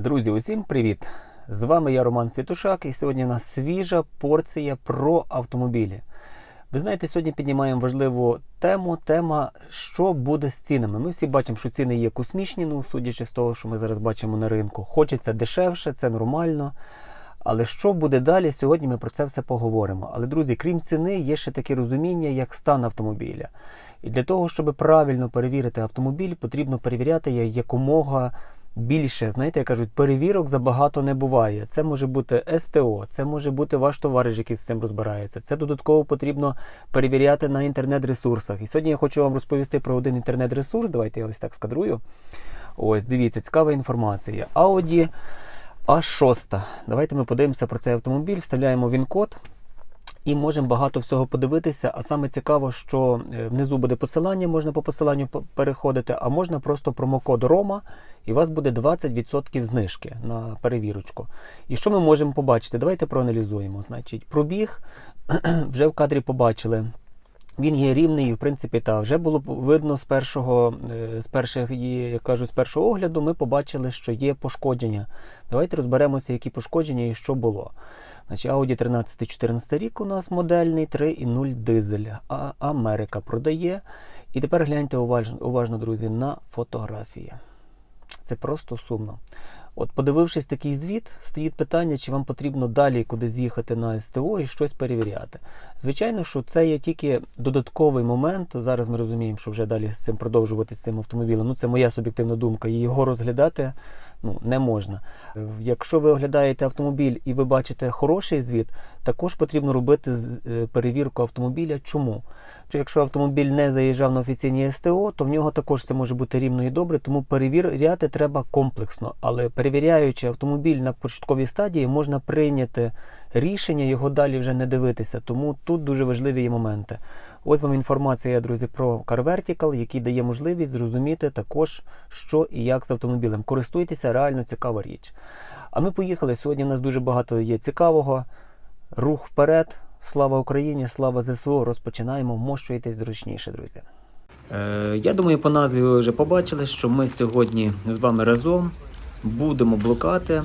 Друзі, усім привіт! З вами я Роман Світушак, і сьогодні у нас свіжа порція про автомобілі. Ви знаєте, сьогодні піднімаємо важливу тему. Тема, що буде з цінами. Ми всі бачимо, що ціни є космічні, ну, судячи з того, що ми зараз бачимо на ринку. Хочеться дешевше, це нормально. Але що буде далі? Сьогодні ми про це все поговоримо. Але, друзі, крім ціни, є ще таке розуміння, як стан автомобіля. І для того, щоб правильно перевірити автомобіль, потрібно перевіряти якомога більше. Знаєте, як кажуть, перевірок забагато не буває. Це може бути СТО, це може бути ваш товариш, який з цим розбирається. Це додатково потрібно перевіряти на інтернет-ресурсах. І сьогодні я хочу вам розповісти про один інтернет-ресурс. Давайте я ось так скадрую. Ось, дивіться, цікава інформація. Audi A6. Давайте ми подивимося про цей автомобіль, вставляємо він-код. І можемо багато всього подивитися. А саме цікаво, що е, внизу буде посилання, можна по посиланню переходити, а можна просто промокод Рома, і у вас буде 20% знижки на перевірочку. І що ми можемо побачити? Давайте проаналізуємо. Значить, пробіг вже в кадрі побачили. Він є рівний, в принципі, та вже було видно з першого, е, з перших, як кажуть, з першого огляду, ми побачили, що є пошкодження. Давайте розберемося, які пошкодження і що було. Значить, Audi 13-14 рік у нас модельний 3,0 дизель. А Америка продає. І тепер гляньте уважно, уважно, друзі, на фотографії. Це просто сумно. От, подивившись такий звіт, стоїть питання, чи вам потрібно далі кудись їхати на СТО і щось перевіряти. Звичайно, що це є тільки додатковий момент. Зараз ми розуміємо, що вже далі з цим продовжувати з цим автомобілем. Ну, це моя суб'єктивна думка. І його розглядати ну, не можна. Е, Якщо ви оглядаєте автомобіль і ви бачите хороший звіт, також потрібно робити е, перевірку автомобіля. Чому? Що якщо автомобіль не заїжджав на офіційні СТО, то в нього також це може бути рівно і добре, тому перевіряти треба комплексно. Але перевіряючи автомобіль на початковій стадії, можна прийняти рішення його далі вже не дивитися. Тому тут дуже важливі є моменти. Ось вам інформація, друзі, про Car Vertical, який дає можливість зрозуміти також, що і як з автомобілем. Користуйтеся, реально цікава річ. А ми поїхали. Сьогодні у нас дуже багато є цікавого. Рух вперед. Слава Україні, слава ЗСУ. Розпочинаємо. Мощуйтесь зручніше, друзі. Е, я думаю, по назві ви вже побачили, що ми сьогодні з вами разом будемо блукати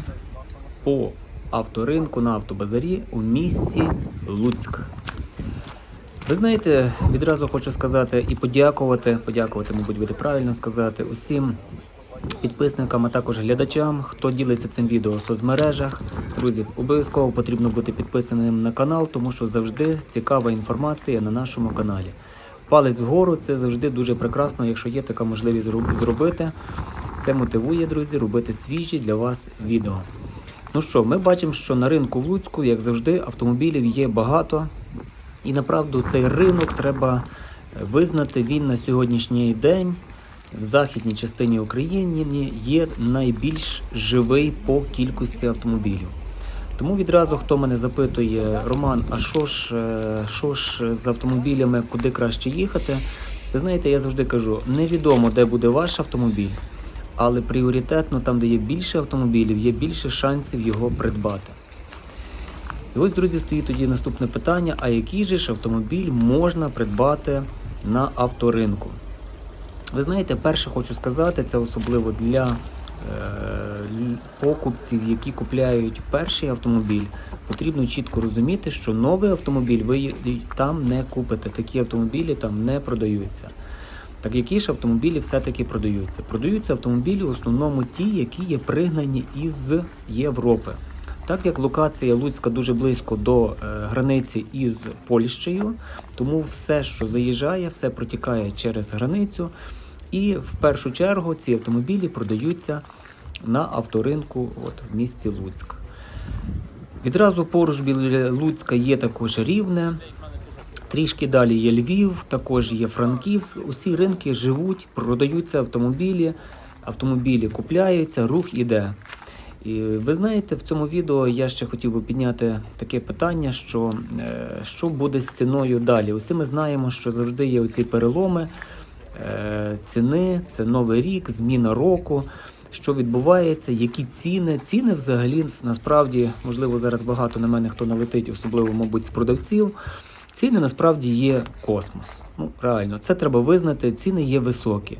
по авторинку на автобазарі у місті Луцьк. Ви знаєте, відразу хочу сказати і подякувати, подякувати, мабуть, буде правильно сказати, усім підписникам, а також глядачам, хто ділиться цим відео в соцмережах. Друзі, обов'язково потрібно бути підписаним на канал, тому що завжди цікава інформація на нашому каналі. Палець вгору це завжди дуже прекрасно, якщо є така можливість зробити. Це мотивує, друзі, робити свіжі для вас відео. Ну що, ми бачимо, що на ринку в Луцьку, як завжди, автомобілів є багато. І направду цей ринок треба е, визнати, він на сьогоднішній день в західній частині України є найбільш живий по кількості автомобілів. Тому відразу, хто мене запитує, Роман, а що ж, е, що ж з автомобілями, куди краще їхати? Ви знаєте, я завжди кажу, невідомо, де буде ваш автомобіль, але пріоритетно там, де є більше автомобілів, є більше шансів його придбати. І ось, друзі, стоїть тоді наступне питання: а який же ж автомобіль можна придбати на авторинку? Ви знаєте, перше хочу сказати, це особливо для е, покупців, які купляють перший автомобіль. Потрібно чітко розуміти, що новий автомобіль ви там не купите. Такі автомобілі там не продаються. Так які ж автомобілі все-таки продаються? Продаються автомобілі в основному ті, які є пригнані із Європи. Так як локація Луцька дуже близько до е, границі із Польщею, тому все, що заїжджає, все протікає через границю. І в першу чергу ці автомобілі продаються на авторинку от, в місті Луцьк. Відразу поруч біля Луцька є також Рівне, трішки далі є Львів, також є Франківськ. Усі ринки живуть, продаються автомобілі, автомобілі купляються, рух іде. І ви знаєте, в цьому відео я ще хотів би підняти таке питання, що, е, що буде з ціною далі. Усі ми знаємо, що завжди є оці переломи е, ціни, це новий рік, зміна року. Що відбувається, які ціни? Ціни взагалі насправді, можливо, зараз багато на мене хто налетить, особливо, мабуть, з продавців. Ціни насправді є космос. Ну, реально, це треба визнати. Ціни є високі.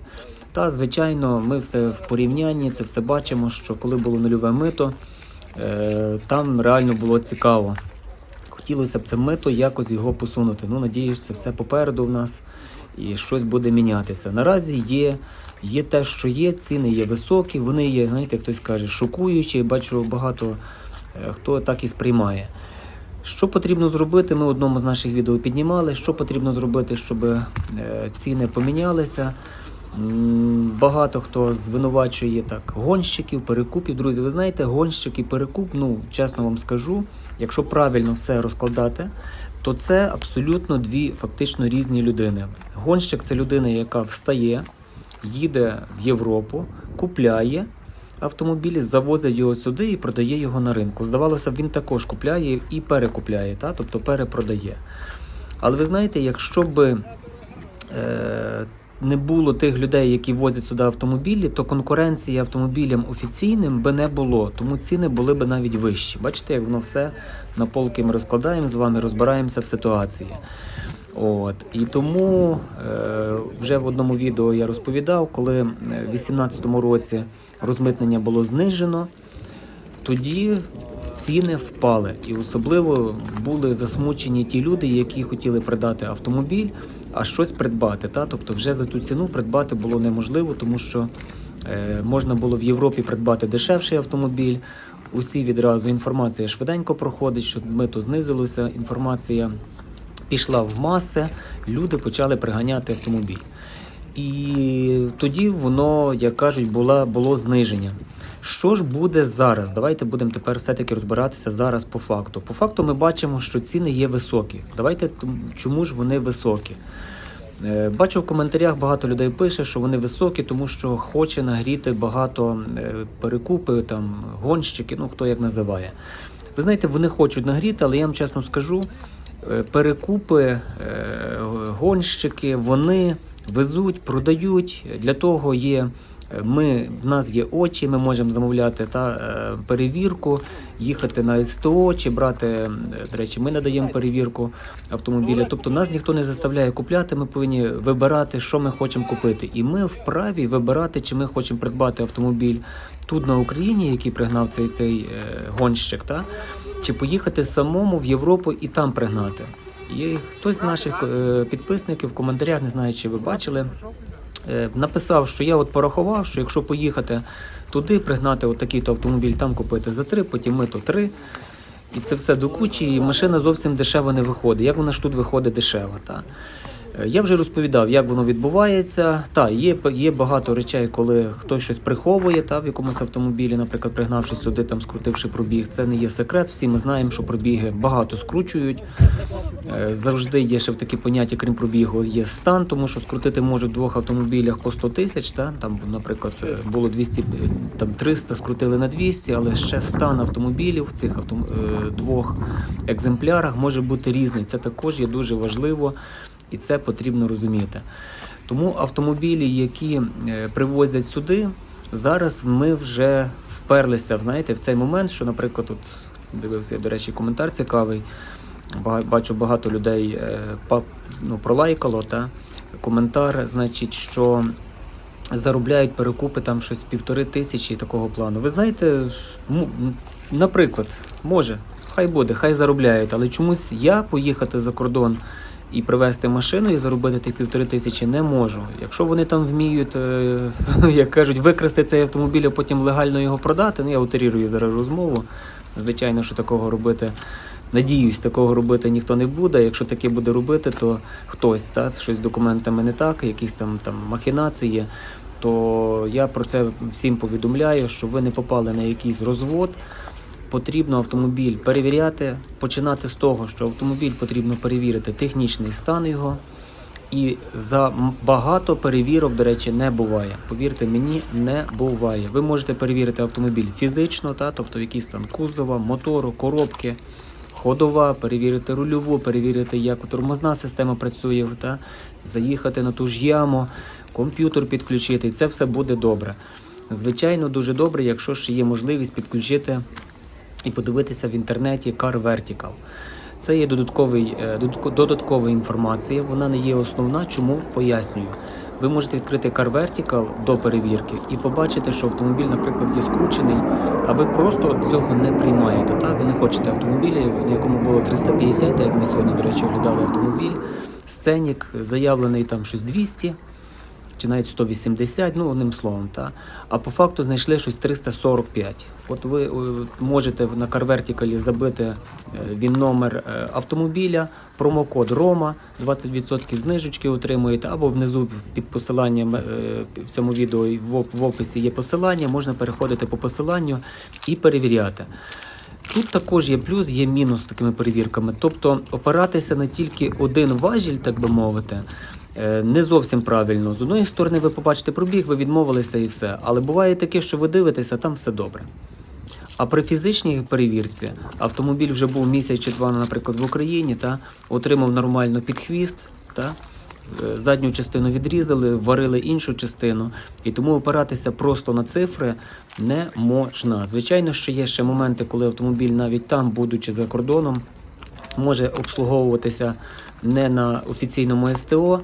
Та, звичайно, ми все в порівнянні, це все бачимо, що коли було нульове мито, е, там реально було цікаво. Хотілося б це мито якось його посунути. Ну, надіюсь, це все попереду в нас і щось буде мінятися. Наразі є, є те, що є, ціни є високі, вони є, знаєте, хтось каже, шокуючі. Бачу, багато е, хто так і сприймає. Що потрібно зробити? Ми одному з наших відео піднімали. Що потрібно зробити, щоб е, ціни помінялися? Багато хто звинувачує так гонщиків, перекупів. Друзі, ви знаєте, гонщик і перекуп, ну чесно вам скажу, якщо правильно все розкладати, то це абсолютно дві фактично різні людини. Гонщик це людина, яка встає, їде в Європу, купляє автомобіль, завозить його сюди і продає його на ринку. Здавалося б, він також купляє і перекупляє, та? тобто перепродає. Але ви знаєте, якщо би е, не було тих людей, які возять сюди автомобілі, то конкуренції автомобілям офіційним би не було, тому ціни були б навіть вищі. Бачите, як воно все на полки ми розкладаємо з вами, розбираємося в ситуації. От і тому е, вже в одному відео я розповідав, коли в 2018 році розмитнення було знижено, тоді ціни впали, і особливо були засмучені ті люди, які хотіли продати автомобіль, а щось придбати. Та? Тобто вже за ту ціну придбати було неможливо, тому що е, можна було в Європі придбати дешевший автомобіль. Усі відразу інформація швиденько проходить, що мито знизилося, інформація пішла в маси, люди почали приганяти автомобіль. І тоді воно, як кажуть, була, було зниження. Що ж буде зараз? Давайте будемо тепер все-таки розбиратися зараз по факту. По факту ми бачимо, що ціни є високі. Давайте чому ж вони високі? Е, Бачу в коментарях багато людей пише, що вони високі, тому що хоче нагріти багато е, перекупи, там гонщики, ну хто як називає. Ви знаєте, вони хочуть нагріти, але я вам чесно скажу, е, перекупи, гонщики, вони везуть, продають. Для того є. Ми в нас є очі, ми можемо замовляти та е, перевірку, їхати на СТО чи брати. е, До речі, ми надаємо перевірку автомобіля. Тобто нас ніхто не заставляє купляти. Ми повинні вибирати, що ми хочемо купити. І ми вправі вибирати, чи ми хочемо придбати автомобіль тут на Україні, який пригнав цей цей е, гонщик, та чи поїхати самому в Європу і там пригнати. І хтось з наших підписників в коментарях, не знаю, чи ви бачили, написав, що я от порахував, що якщо поїхати туди, пригнати от такий-то автомобіль, там купити за три, потім ми то три. І це все до кучі, і машина зовсім дешево не виходить. Як вона ж тут виходить дешево? Та? Е, Я вже розповідав, як воно відбувається. Та, є, є багато речей, коли хтось щось приховує та, в якомусь автомобілі, наприклад, пригнавши сюди, там, скрутивши пробіг. Це не є секрет. Всі ми знаємо, що пробіги багато скручують. Е, Завжди є ще в такі поняття, крім пробігу, є стан, тому що скрутити можуть в двох автомобілях по 100 тисяч. Та? Там, наприклад, е, було 200, е, там 300, скрутили на 200, але ще стан автомобілів в цих авто, двох екземплярах може бути різний. Це також є дуже важливо і це потрібно розуміти. Тому автомобілі, які е, привозять сюди, зараз ми вже вперлися знаєте, в цей момент, що, наприклад, тут дивився, я, до речі, коментар цікавий. Бачу, багато людей е, ну, пролайкало та коментар, значить, що заробляють перекупи там щось півтори тисячі такого плану. Ви знаєте, наприклад, може, хай буде, хай заробляють, але чомусь я поїхати за кордон і привезти машину і заробити тих півтори тисячі не можу. Якщо вони там вміють, е, як кажуть, викрасти цей автомобіль, а потім легально його продати, ну я утерірую зараз розмову. Звичайно, що такого робити. Надіюсь, такого робити ніхто не буде. Якщо таке буде робити, то хтось та, щось з документами не так, якісь там, там махінації, то я про це всім повідомляю, що ви не попали на якийсь розвод. Потрібно автомобіль перевіряти, починати з того, що автомобіль потрібно перевірити технічний стан його. І за багато перевірок, до речі, не буває. Повірте мені, не буває. Ви можете перевірити автомобіль фізично, та, тобто якийсь там кузова, мотору, коробки, ходова, перевірити рульову, перевірити, як тормозна система працює, та, заїхати на ту ж яму, комп'ютер підключити, і це все буде добре. Звичайно, дуже добре, якщо ще є можливість підключити і подивитися в інтернеті Car Vertical. Це є додатковий, е, додаткова інформація, вона не є основна. Чому пояснюю? ви можете відкрити Car Vertical до перевірки і побачити, що автомобіль, наприклад, є скручений, а ви просто цього не приймаєте. Так? Ви не хочете автомобіля, в якому було 350, як ми сьогодні, до речі, оглядали автомобіль. Сценік заявлений там щось 200 чи навіть 180, ну одним словом, та. а по факту знайшли щось 345. От ви е, можете на CarVertical забити е, він номер е, автомобіля, промокод Рома, 20% знижечки отримуєте, або внизу під посиланням в цьому відео в описі є посилання, можна переходити по посиланню і перевіряти. Тут також є плюс, є мінус з такими перевірками. Тобто опиратися на тільки один важіль, так би мовити, не зовсім правильно. З одної сторони, ви побачите пробіг, ви відмовилися і все. Але буває таке, що ви дивитеся, там все добре. А при фізичній перевірці автомобіль вже був місяць чи два, наприклад, в Україні, та отримав нормально під хвіст, та е, задню частину відрізали, варили іншу частину, і тому опиратися просто на цифри не можна. Звичайно, що є ще моменти, коли автомобіль навіть там, будучи за кордоном, може обслуговуватися не на офіційному СТО.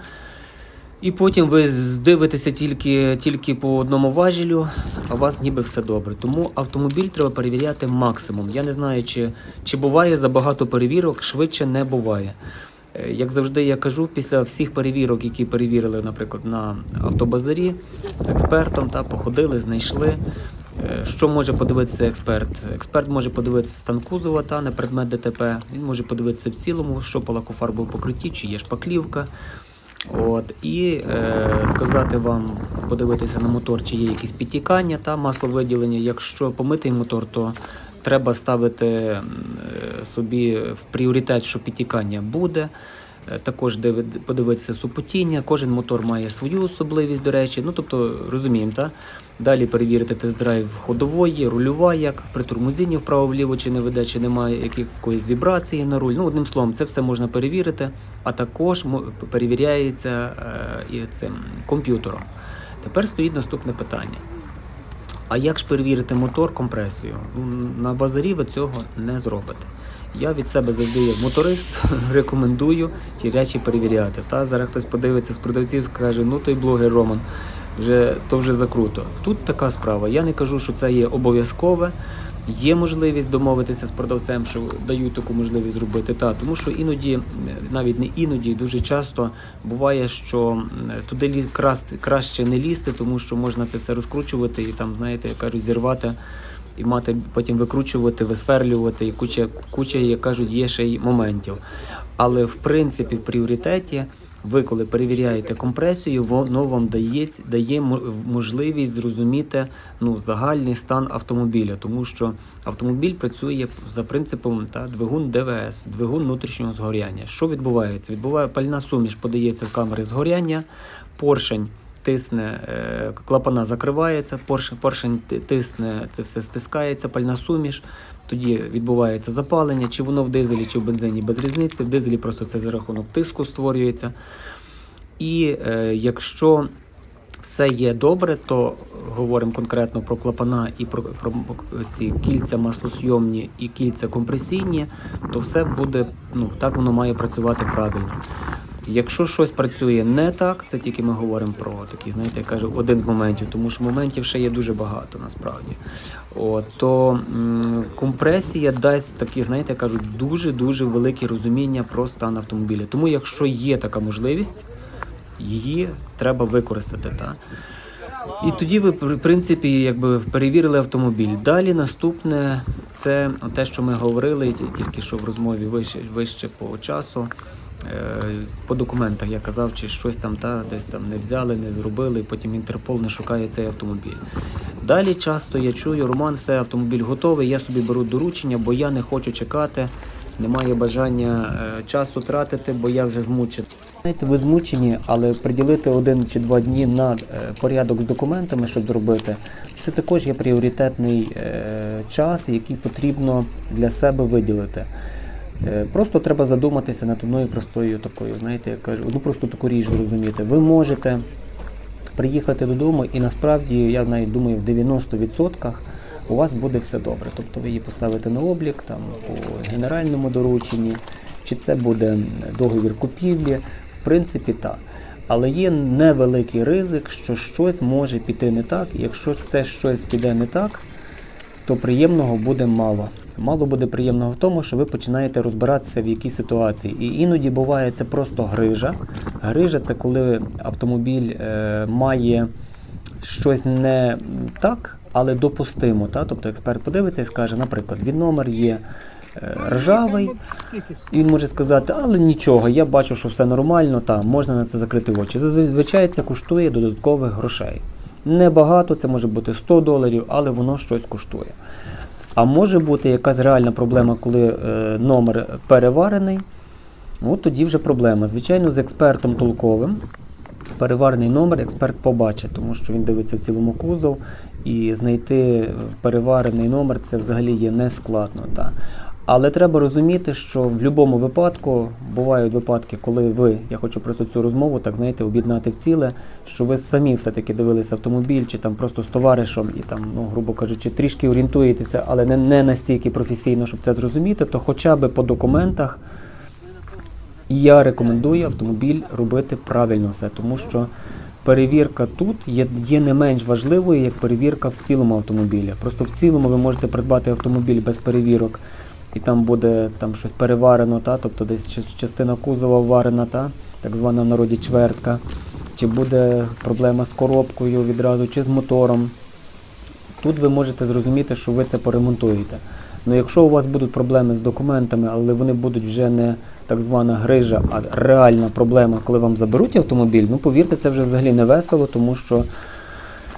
І потім ви здивитеся тільки, тільки по одному важелю, а у вас ніби все добре. Тому автомобіль треба перевіряти максимум. Я не знаю, чи, чи буває забагато перевірок, швидше не буває. Е, Як завжди я кажу, після всіх перевірок, які перевірили, наприклад, на автобазарі з експертом, та, походили, знайшли. Е, Що може подивитися експерт? Експерт може подивитися стан кузова та на предмет ДТП. Він може подивитися в цілому, що по лакофарбовому покритті, чи є шпаклівка. От, і е, сказати вам, подивитися на мотор, чи є якісь підтікання та масловиділення. Якщо помитий мотор, то треба ставити е, собі в пріоритет, що підтікання буде. Е, Також подивитися супотіння. Кожен мотор має свою особливість, до речі. Ну тобто розуміємо, так? Далі перевірити тест-драйв ходової, рульова, як при тормозінні вправо-вліво, чи не веде, чи немає якоїсь вібрації на руль. Ну, одним словом, це все можна перевірити, а також перевіряється е, і цим комп'ютером. Тепер стоїть наступне питання. А як ж перевірити мотор компресію? На базарі ви цього не зробите. Я від себе завжди як моторист рекомендую ті речі перевіряти. Та зараз хтось подивиться з продавців, скаже, ну той блогер Роман, вже то вже закруто. Тут така справа. Я не кажу, що це є обов'язкове. Є можливість домовитися з продавцем, що дають таку можливість зробити. Та, тому що іноді, навіть не іноді, дуже часто буває, що туди краще не лізти, тому що можна це все розкручувати і там, знаєте, кажуть, зірвати і мати потім викручувати, висверлювати, і куча, куча, як кажуть, є ще й моментів. Але в принципі, в пріоритеті, ви коли перевіряєте компресію, воно вам дає, дає можливість зрозуміти ну, загальний стан автомобіля, тому що автомобіль працює за принципом та, двигун ДВС, двигун внутрішнього згоряння. Що відбувається? Відбуває пальна суміш, подається в камери згоряння, поршень тисне, е, клапана закривається, поршень, тисне, це все стискається, пальна суміш. Тоді відбувається запалення, чи воно в дизелі, чи в бензині без різниці. В дизелі просто це за рахунок тиску створюється. І е, якщо все є добре, то говоримо конкретно про клапана і про, про ці кільця маслосйомні і кільця компресійні, то все буде, ну так воно має працювати правильно. Якщо щось працює не так, це тільки ми говоримо про такий, знаєте, я кажу, один з моментів, тому що моментів ще є дуже багато насправді. От, то м, компресія дасть такі, знаєте, я кажу, дуже-дуже велике розуміння про стан автомобіля. Тому якщо є така можливість, її треба використати. Та? І тоді ви, в принципі, якби перевірили автомобіль. Далі наступне це те, що ми говорили тільки що в розмові вище, вище по часу. Е, По документах я казав, чи щось там та десь там не взяли, не зробили, потім Інтерпол не шукає цей автомобіль. Далі часто я чую, Роман, все, автомобіль готовий, я собі беру доручення, бо я не хочу чекати, немає бажання е, часу тратити, бо я вже змучений. Знаєте, ви змучені, але приділити один чи два дні на е, порядок з документами, щоб зробити, це також є пріоритетний час, який потрібно для себе виділити. Е, Просто треба задуматися над одною простою такою, знаєте, я кажу, одну просто таку річ зрозуміти. Ви можете приїхати додому, і насправді я навіть думаю, в 90% у вас буде все добре. Тобто ви її поставите на облік там по генеральному дорученні, чи це буде договір купівлі, в принципі, так. Але є невеликий ризик, що щось може піти не так. Якщо це щось піде не так, то приємного буде мало. Мало буде приємного в тому, що ви починаєте розбиратися в якій ситуації. І іноді буває це просто грижа. Грижа це коли автомобіль е, має щось не так, але допустимо. Та? Тобто експерт подивиться і скаже, наприклад, він номер є е, ржавий, і він може сказати, але нічого, я бачу, що все нормально, та можна на це закрити очі. Зазвичай це коштує додаткових грошей. Небагато, це може бути 100 доларів, але воно щось коштує. А може бути якась реальна проблема, коли е, номер переварений. От тоді вже проблема. Звичайно, з експертом толковим. Переварений номер експерт побачить, тому що він дивиться в цілому кузов, і знайти переварений номер це взагалі є нескладно. Та. Але треба розуміти, що в будь-якому випадку бувають випадки, коли ви, я хочу просто цю розмову, так знаєте, об'єднати в ціле, що ви самі все-таки дивилися автомобіль, чи там просто з товаришем, і там, ну, грубо кажучи, трішки орієнтуєтеся, але не, не настільки професійно, щоб це зрозуміти, то хоча б по документах я рекомендую автомобіль робити правильно все, тому що перевірка тут є, є не менш важливою, як перевірка в цілому автомобіля. Просто в цілому ви можете придбати автомобіль без перевірок, і там буде там щось переварено, та, тобто десь частина кузова варена, та, так звана в народі чвертка, чи буде проблема з коробкою відразу, чи з мотором. Тут ви можете зрозуміти, що ви це поремонтуєте. Ну якщо у вас будуть проблеми з документами, але вони будуть вже не так звана грижа, а реальна проблема, коли вам заберуть автомобіль, ну повірте, це вже взагалі не весело, тому що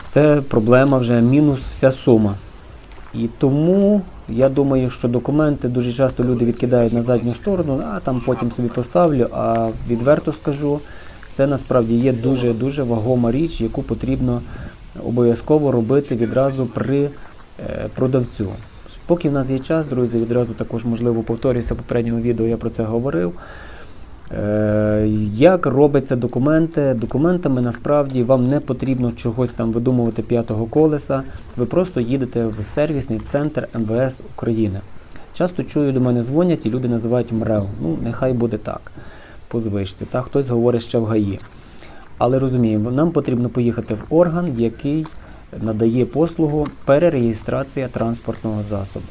це проблема вже мінус вся сума. І тому я думаю, що документи дуже часто люди відкидають на задню сторону, а там потім собі поставлю. А відверто скажу, це насправді є дуже дуже вагома річ, яку потрібно обов'язково робити відразу при е, продавцю. Поки в нас є час, друзі, відразу також можливо повторюся в попередньому відео, я про це говорив. Е, Як робляться документи? Документами насправді вам не потрібно чогось там видумувати п'ятого колеса. Ви просто їдете в сервісний центр МВС України. Часто чую, до мене дзвонять і люди називають МРЕВ. Ну, нехай буде так, по звичці. Та хтось говорить ще в ГАІ. Але розуміємо, нам потрібно поїхати в орган, який надає послугу перереєстрація транспортного засобу.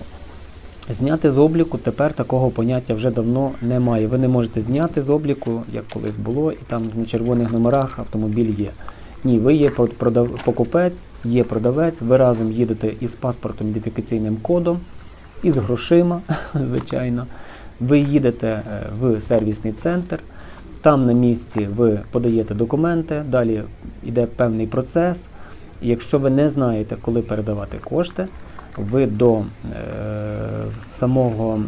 Зняти з обліку тепер такого поняття вже давно немає. Ви не можете зняти з обліку, як колись було, і там на червоних номерах автомобіль є. Ні, ви є покупець, є продавець, ви разом їдете із паспортом ідентифікаційним кодом, із грошима, звичайно. Ви їдете е, в сервісний центр, там на місці ви подаєте документи, далі йде певний процес. І якщо ви не знаєте, коли передавати кошти, ви до е, самого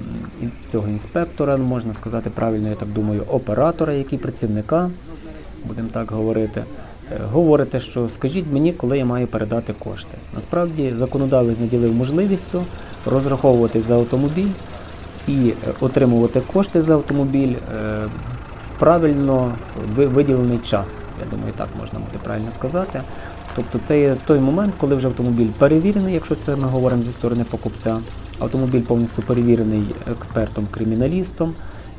цього інспектора, ну, можна сказати правильно, я так думаю, оператора, який працівника, будемо так говорити, е, говорите, що скажіть мені, коли я маю передати кошти. Насправді законодавець наділив можливістю розраховуватись за автомобіль і е, отримувати кошти за автомобіль е, в правильно виділений час. Я думаю, так можна буде правильно сказати. Тобто це є той момент, коли вже автомобіль перевірений, якщо це ми говоримо зі сторони покупця. Автомобіль повністю перевірений експертом-криміналістом,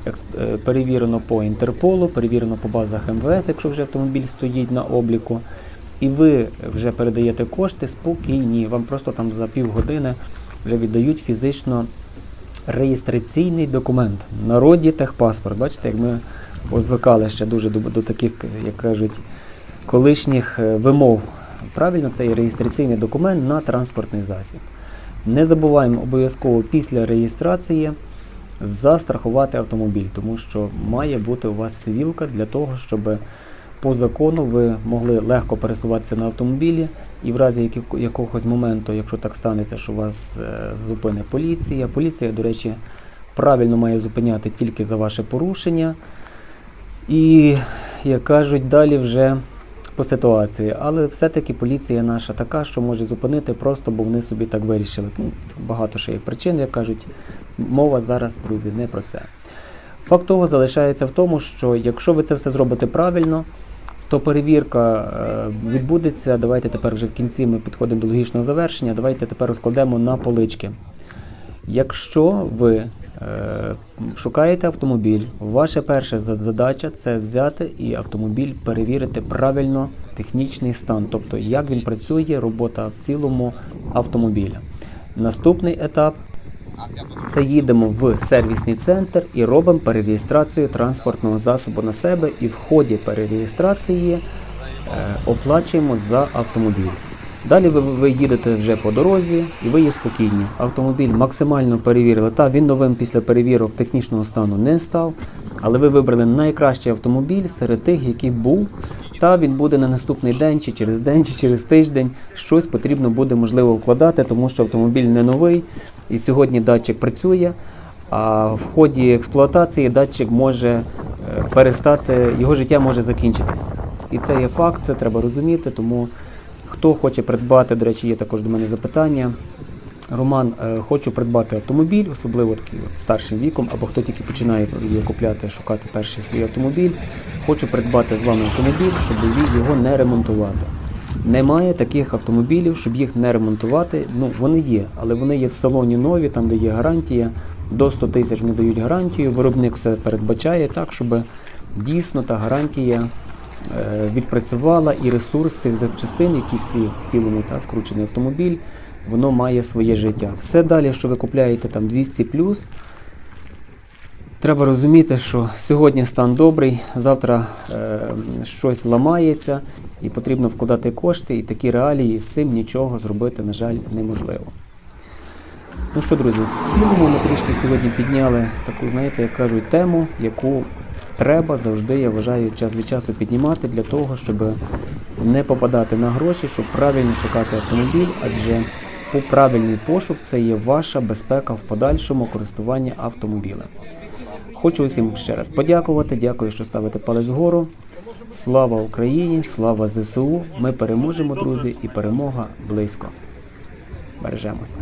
е, перевірено по Інтерполу, перевірено по базах МВС, якщо вже автомобіль стоїть на обліку. І ви вже передаєте кошти спокійні. Вам просто там за півгодини вже віддають фізично реєстраційний документ. Народі техпаспорт. Бачите, як ми позвикали ще дуже до, до таких, як кажуть, колишніх е, вимог. Правильно, це є реєстраційний документ на транспортний засіб. Не забуваємо обов'язково після реєстрації застрахувати автомобіль, тому що має бути у вас цивілка для того, щоб по закону ви могли легко пересуватися на автомобілі, і в разі якогось моменту, якщо так станеться, що вас е, зупинить поліція, поліція, до речі, правильно має зупиняти тільки за ваше порушення. І, як кажуть, далі вже по ситуації. Але все-таки поліція наша така, що може зупинити просто, бо вони собі так вирішили. Ну, багато ще є причин, як кажуть. Мова зараз, друзі, не про це. Факт того залишається в тому, що якщо ви це все зробите правильно, то перевірка е, відбудеться. Давайте тепер вже в кінці ми підходимо до логічного завершення. Давайте тепер розкладемо на полички. Якщо ви Шукаєте автомобіль. Ваша перша задача це взяти і автомобіль перевірити правильно технічний стан, тобто як він працює, робота в цілому автомобіля. Наступний етап це їдемо в сервісний центр і робимо перереєстрацію транспортного засобу на себе. І в ході перереєстрації е, оплачуємо за автомобіль. Далі ви, ви їдете вже по дорозі і ви є спокійні. Автомобіль максимально перевірили. Та він новим після перевірок технічного стану не став, але ви вибрали найкращий автомобіль серед тих, який був. Та він буде на наступний день, чи через день, чи через тиждень. Щось потрібно буде можливо вкладати, тому що автомобіль не новий. І сьогодні датчик працює. А в ході експлуатації датчик може е, перестати, його життя може закінчитись. І це є факт, це треба розуміти. Тому хто хоче придбати, до речі, є також до мене запитання. Роман, е, хочу придбати автомобіль, особливо такий от старшим віком, або хто тільки починає купляти, шукати перший свій автомобіль. Хочу придбати з вами автомобіль, щоб його не ремонтувати. Немає таких автомобілів, щоб їх не ремонтувати. Ну, вони є, але вони є в салоні нові, там де є гарантія. До 100 тисяч не дають гарантію. Виробник все передбачає так, щоб дійсно та гарантія відпрацювала і ресурс тих запчастин, які всі в цілому та скручений автомобіль, воно має своє життя. Все далі, що ви купляєте там 200 Треба розуміти, що сьогодні стан добрий, завтра е, щось ламається і потрібно вкладати кошти, і такі реалії з цим нічого зробити, на жаль, неможливо. Ну що, друзі, в цілому ми трішки сьогодні підняли таку, знаєте, як кажуть, тему, яку треба завжди, я вважаю, час від часу піднімати для того, щоб не попадати на гроші, щоб правильно шукати автомобіль, адже по правильний пошук це є ваша безпека в подальшому користуванні автомобілем. Хочу усім ще раз подякувати. Дякую, що ставите палець вгору. Слава Україні, слава ЗСУ. Ми переможемо, друзі, і перемога близько. Бережемося.